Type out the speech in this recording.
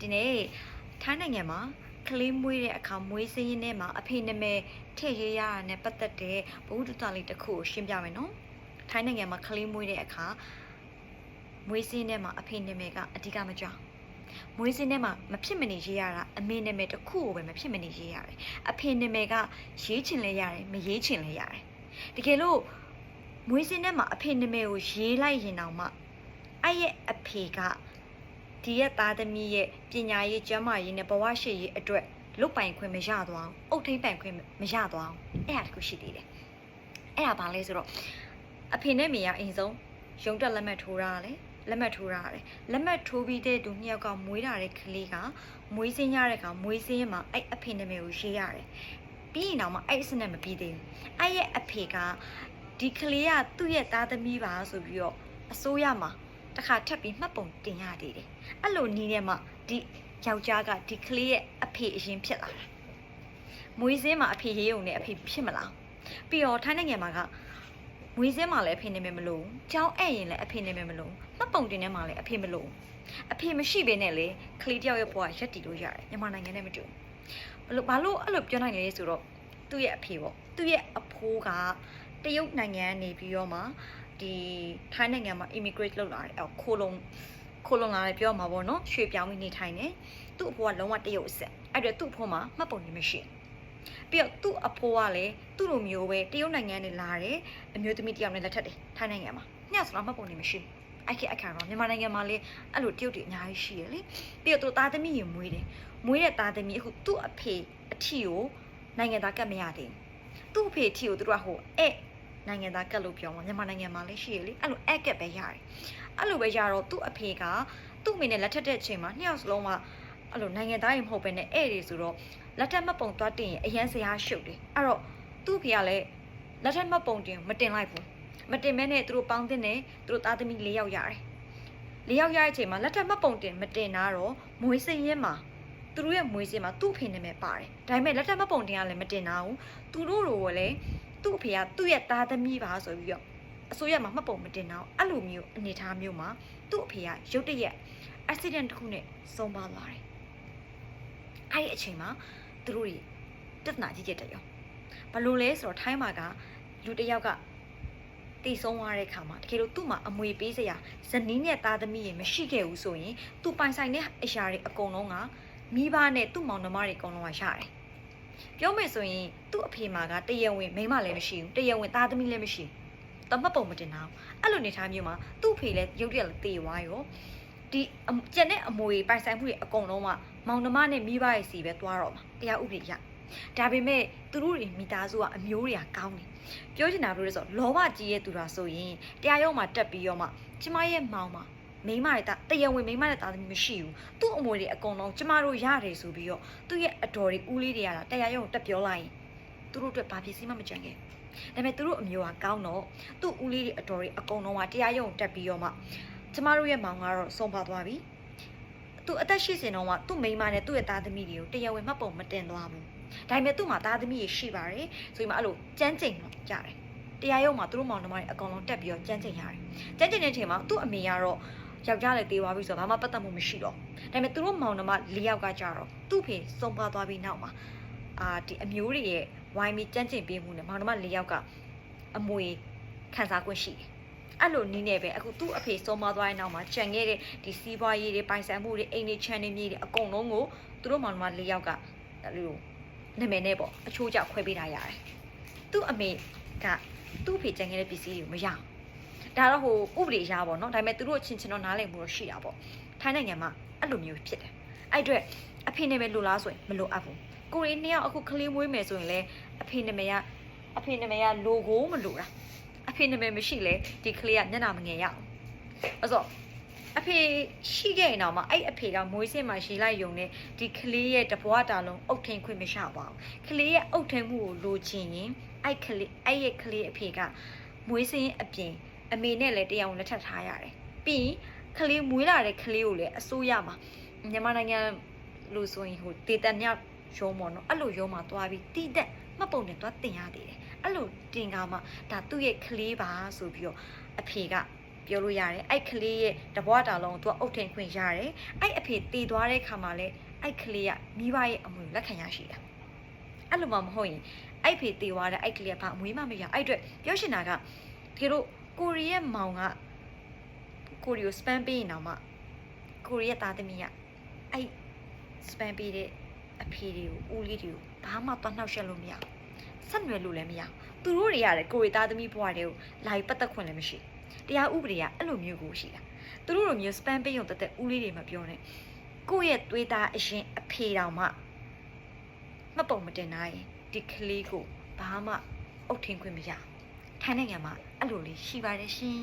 ဒီနေ့ထိုင်းနိုင်ငံမှာကလေးမွေးတဲ့အခါမွေးစင်းရင်းထဲမှာအဖေနာမည်ထည့်ရေးရတာနဲ့ပတ်သက်တဲ့ဘဝတုတလေးတစ်ခုကိုရှင်းပြမယ်နော်ထိုင်းနိုင်ငံမှာကလေးမွေးတဲ့အခါမွေးစင်းထဲမှာအဖေနာမည်ကအဓိကမကြောက်မွေးစင်းထဲမှာမဖြစ်မနေရေးရတာအမေနာမည်တစ်ခုကိုပဲမဖြစ်မနေရေးရတယ်အဖေနာမည်ကရေးချင်လဲရတယ်မရေးချင်လဲရတယ်တကယ်လို့မွေးစင်းထဲမှာအဖေနာမည်ကိုရေးလိုက်ရင်တောင်မှအဲ့ရဲ့အဖေက ဒီရဲ့သားသမီးရဲ့ပညာရေးကျန်းမာရေးနဲ့ဘဝရှိရေးအတွက်လုတ်ပိုင်ခွင့်မရသွားအောင်အုတ်ထိန်ပိုင်ခွင့်မရသွားအောင်အဲ့ဒါတခုရှိသေးတယ်အဲ့ဒါဘာလဲဆိုတော့အဖေနဲ့မေကအိမ်ဆုံးရုံတက်လက်မှတ်ထိုးရတာလေလက်မှတ်ထိုးရတယ်လက်မှတ်ထိုးပြီးတဲ့သူနှစ်ယောက်ကမွေးလာတဲ့ကလေးကမွေးစင်းရတဲ့ကောင်မွေးစင်းရမှာအဲ့အဖေနာမည်ကိုရေးရတယ်ပြီးရင်တော့မှအဲ့အစနဲ့မပြီးသေးဘူးအဲ့ရဲ့အဖေကဒီကလေးကသူ့ရဲ့သားသမီးပါဆိုပြီးတော့အစိုးရမှာ တစ်ခါထပ်ပြီးမှတ်ပုံတင်ရသေးတယ်အဲ့လိုနီးတဲ့မှဒီယောက်ျားကဒီကလေးရဲ့အဖေအရင်ဖြစ်လာတာမွေးစင်းမှာအဖေရေးုံနဲ့အဖေဖြစ်မလားပြီးတော့ထိုင်းနိုင်ငံမှာကမွေးစင်းမှာလည်းအဖေနာမည်မလို့ကြောင်းအဲ့ရင်လည်းအဖေနာမည်မလို့မှတ်ပုံတင်ထဲမှာလည်းအဖေမလို့အဖေမရှိဘဲနဲ့လေကလေးတယောက်ရဲ့ဘဝရက်တည်လို့ရတယ်မြန်မာနိုင်ငံနဲ့မတူဘူးဘလို့ဘာလို့အဲ့လိုပြောနိုင်လဲဆိုတော့သူ့ရဲ့အဖေပေါ့သူ့ရဲ့အဖိုးကတရုတ်နိုင်ငံကနေပြီးတော့မှ ဒီထိုင်းနိုင်ငံမှာ immigrate လုပ်လာတယ်အဲ့ခိုးလုံးခိုးလုံလာတယ်ပြောမှာပေါ့နော်ရွှေပြောင်းပြီးနေထိုင်နေသူ့အဖိုးကလုံးဝတရုတ်အဆက်အဲ့တော့သူ့အဖိုးမှာမှတ်ပုံနေမရှိပြီးတော့သူ့အဖိုးကလည်းသူ့လိုမျိုးပဲတရုတ်နိုင်ငံနေလာတယ်အမျိုးသမီးတယောက်နဲ့လက်ထပ်တယ်ထိုင်းနိုင်ငံမှာညဆိုတော့မှတ်ပုံနေမရှိအဲ့ခေအခါတော့မြန်မာနိုင်ငံမှာလေအဲ့လိုတရုတ်တွေအများကြီးရှိရလေပြီးတော့သူသားသမီးရင်မွေးတယ်မွေးတဲ့သားသမီးအခုသူ့အဖေအထီကိုနိုင်ငံသားကတ်မရသေးဘူးသူ့အဖေအထီကိုသူတို့ကဟိုအဲ့ နိုင်ငံသားကတ်လို့ပြောမှာမြန်မာနိုင်ငံမှာလည်းရှိရလေအဲ့လိုအဲ့ကတ်ပဲရတယ်အဲ့လိုပဲရတော့သူ့အဖေကသူ့မိနဲ့လက်ထက်တဲ့အချိန်မှာနှစ်ယောက်စလုံးကအဲ့လိုနိုင်ငံသားရင်မဟုတ်ပဲနဲ့ဧည့်တွေဆိုတော့လက်ထက်မှတ်ပုံသွားတင်ရင်အရန်စရာရှုပ်တယ်အဲ့တော့သူ့ဖေကလည်းလက်ထက်မှတ်ပုံတင်မတင်လိုက်ဘူးမတင်မဲနဲ့သူတို့ပေါင်းတင်တယ်သူတို့သားသမီး၄ယောက်ရတယ်၄ယောက်ရတဲ့အချိန်မှာလက်ထက်မှတ်ပုံတင်မတင်တာတော့မွေးစင်းရင်မှာသူတို့ရဲ့မွေးစင်းမှာသူ့ဖေနာမည်ပါတယ်ဒါပေမဲ့လက်ထက်မှတ်ပုံတင်ကလည်းမတင်တာဘူးသူတို့တို့ကလည်း သူ့ဖေကသူ့ရဲ့သားသမီးပါဆိုပြီးတော့အစိုးရမှာမှတ်ပုံမတင်တော့အဲ့လိုမျိုးအနေအထားမျိုးမှာသူ့အဖေကရုတ်တရက် accident တစ်ခုနဲ့ဆုံးပါသွားတယ်။အဲ့ဒီအချိန်မှာသူတို့တွေတက်နာကြီးကြတဲ့ရောဘလို့လဲဆိုတော့ထိုင်းမှာကလူတစ်ယောက်ကတည်ဆုံးသွားတဲ့ခါမှာတကယ်လို့သူ့မှာအမွေပေးစရာဇနီးနဲ့သားသမီးတွေမရှိခဲ့ဘူးဆိုရင်သူပိုင်ဆိုင်တဲ့အရာတွေအကုန်လုံးကမိဘနဲ့သူ့မောင်နှမတွေအကုန်လုံးကရတယ်။ ပြောမယ်ဆိုရင်သူ့အဖေမှာကတရဝင်မိန်းမလည်းမရှိဘူးတရဝင်သားသမီးလည်းမရှိဘူးတမတ်ပုံမတင်တာအဲ့လိုနေထားမျိုးမှာသူ့အဖေလည်းရုတ်တရက်လည်းတေသွားရောဒီအမကျန်တဲ့အမွေပိုင်ဆိုင်မှုတွေအကုန်လုံးကမောင်နှမနဲ့မိဘရဲ့စီပဲသွားတော့မှာတရားဥပဒေရဒါပေမဲ့သူတို့တွေမိသားစုကအမျိုးတွေကကောင်းတယ်ပြောချင်တာဘယ်လိုလဲဆိုတော့လောဘကြီးရဲ့သူတာဆိုရင်တရားရုံးမှာတက်ပြီးတော့မှကျမရဲ့မောင်မ မိန်းမတွေတာတရားဝင်မိန်းမနဲ့တာသမီးမရှိဘူးသူ့အမွေတွေအကုန်လုံးကျမတို့ရတယ်ဆိုပြီးတော့သူ့ရဲ့အတော်တွေဦးလေးတွေရတာတရားရုံးကိုတက်ပြောလိုက်ရင်သူတို့အတွက်ဘာဖြစ်စီမှမကြံခဲ့ဒါပေမဲ့သူတို့အမျိုးကကောင်းတော့သူ့ဦးလေးတွေအတော်တွေအကုန်လုံးကတရားရုံးကိုတက်ပြီးတော့မှကျမတို့ရဲ့မောင်ကတော့ဆုံးပါသွားပြီ။သူအသက်ရှိစင်တော့မှသူ့မိန်းမနဲ့သူ့ရဲ့သားသမီးတွေကိုတရားဝင်မှတ်ပုံမတင်သွားဘူး။ဒါပေမဲ့သူ့မှာသားသမီးတွေရှိပါတယ်။ဆိုပြီးမှအဲ့လိုကြမ်းကြိမ်တော့ကြတယ်။တရားရုံးမှာသူတို့မောင်နှမတွေအကောင်လုံးတက်ပြီးတော့ကြမ်းကြိမ်ရတယ်။ကြမ်းကြိမ်တဲ့အချိန်မှာသူ့အမေကတော့ ယောက်ျားလည်းတေးသွားပြီဆိုတော့ဘာမှပတ်သက်မှုမရှိတော့။ဒါပေမဲ့သူတို့မောင်နှမ၄ယောက်ကကြတော့သူ့ဖေဆုံးပါသွားပြီးနောက်မှာအာဒီအမျိုးတွေရဲ့ဝိုင်းပြီးကြမ်းကြိမ်ပေးမှုနဲ့မောင်နှမ၄ယောက်ကအမွေခံစား권ရှိတယ်။အဲ့လိုနီးနေပဲအခုသူ့အဖေဆုံးမသွားတဲ့နောက်မှာကြံခဲ့တဲ့ဒီစီးပွားရေးတွေပိုင်ဆိုင်မှုတွေအိမ်တွေခြံတွေမြေတွေအကုန်လုံးကိုသူတို့မောင်နှမ၄ယောက်ကအဲ့လိုနာမည်နဲ့ပေါ့အချိုးကျခွဲပေးထားရတယ်သူ့အမေကသူ့အဖေကြံခဲ့တဲ့ပစ္စည်းတွေကိုမရအောင် ဒါတော့ဟိုဥပဒေရပါတော့ဒါပေမဲ့သူတို့အချင်းချင်းတော့နားလည်မှုတော့ရှိတာပေါ့ထိုင်းနိုင်ငံမှာအဲ့လိုမျိုးဖြစ်တယ်အဲ့အတွက်အဖေနာမည်လိုလားဆိုရင်မလိုအပ်ဘူးကိုရီးနှစ်ယောက်အခုကလေးမွေးမယ်ဆိုရင်လည်းအဖေနာမည်ကအဖေနာမည်ကလိုကိုမလိုတာအဖေနာမည်မရှိလဲဒီကလေးကမျက်နှာမငယ်ရအောင်အဲ့ဆိုအဖေရှိခဲ့ရင်တော့မှအဲ့အဖေကမွေးစင်မှာရေလိုက်ယုံနေဒီကလေးရဲ့တပွားတာလုံးအုတ်ထိန်ခွင့်မရပါဘူးကလေးရဲ့အုတ်ထိန်မှုကိုလိုချင်ရင်အဲ့ကလေးအဲ့ရဲ့ကလေးအဖေကမွေးစင်အပြင် အမေနဲ့လည်းတရားဝင်လက်ထပ်ထားရတယ်ပြီးရင်ကလေးမွေးလာတဲ့ကလေးကိုလည်းအစိုးရမှာမြန်မာနိုင်ငံလို့ဆိုရင်ဟိုဒေတာညရုံးပေါ့နော်အဲ့လိုရုံးမှာသွားပြီးတိတက်မှတ်ပုံနဲ့သွားတင်ရသေးတယ်အဲ့လိုတင်ကားမှဒါသူ့ရဲ့ကလေးပါဆိုပြီးတော့အဖေကပြောလို့ရတယ်အဲ့ကလေးရဲ့တပွားတာလုံးကိုသူကအုတ်ထင်ခွင့်ရတယ်အဲ့အဖေတည်သွားတဲ့ခါမှာလဲအဲ့ကလေးကမိဘရဲ့အမွေကိုလက်ခံရရှိတာအဲ့လိုမှမဟုတ်ရင်အဲ့ဖေတည်သွားတဲ့အဲ့ကလေးကဘာအမွေမှမရအဲ့အတွက်ပြောရှင်တာကဒီလို ကိုရီးရဲ့မောင်ကကိုရီကိုစပန်ပေးရင်တော့မှကိုရီးရဲ့သားသမီးကအဲ့စပန်ပေးတဲ့အဖေတွေကိုဦးလေးတွေကိုဘာမှသွားနှောက်ယှက်လို့မရဘူးဆက်နွယ်လို့လည်းမရဘူးသူတို့တွေရတယ်ကိုရီသားသမီးဘွားတွေကိုလာပြီးပတ်သက်ခွင့်လည်းမရှိဘူးတရားဥပဒေကအဲ့လိုမျိုးကိုရှိတာသူတို့လိုမျိုးစပန်ပေးရုံတက်တက်ဦးလေးတွေမပြောနဲ့ကိုယ့်ရဲ့သွေးသားအရင်အဖေတောင်မှမပုံမတင်နိုင်ရင်ဒီကလေးကိုဘာမှအုတ်ထင်ခွင့်မရဘူး ထိုင်းနိုင်ငံမှာအဲ့လိုလေးရှိပါတယ်ရှင်